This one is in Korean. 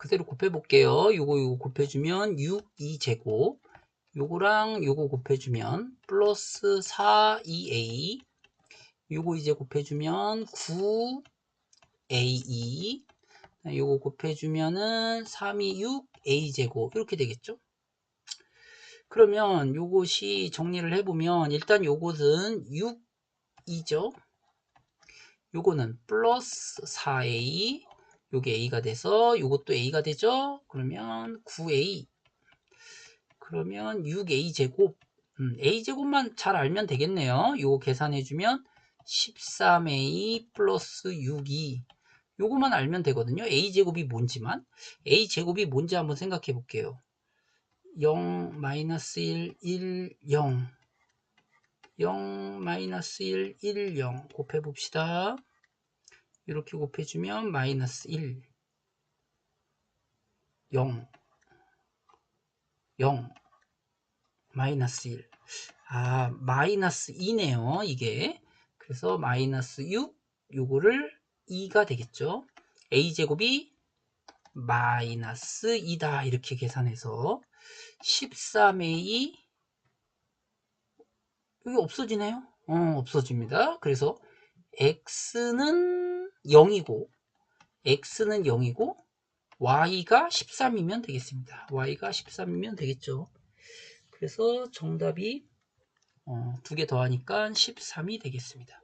그대로 곱해 볼게요. 요거 요거 곱해 주면 6 2제곱. 요거랑 요거 곱해 주면 플러스 4 2a. 요거 이제 곱해 주면 9 a2. 요거 곱해 주면은 3이 6 a제곱 이렇게 되겠죠? 그러면 요것이 정리를 해보면 일단 요것은 6이죠. 요거는 플러스 4a 요게 a가 돼서 요것도 a가 되죠. 그러면 9a 그러면 6a 제곱 음, a 제곱만 잘 알면 되겠네요. 요거 계산해주면 13a 플러스 6이 요거만 알면 되거든요. a 제곱이 뭔지만 a 제곱이 뭔지 한번 생각해 볼게요. 0, 마이너스 1, 1, 0 0, 마이너스 1, 1, 0 곱해 봅시다. 이렇게 곱해주면 마이너스 1 0 0 마이너스 1 아, 마이너스 2네요. 이게. 그래서 마이너스 6 요거를 2가 되겠죠. a제곱이 마이너스 2다. 이렇게 계산해서 13a 여기 없어지네요. 어, 없어집니다. 그래서 x는 0이고 x는 0이고 y가 13이면 되겠습니다. y가 13이면 되겠죠. 그래서 정답이 어, 두개 더하니까 13이 되겠습니다.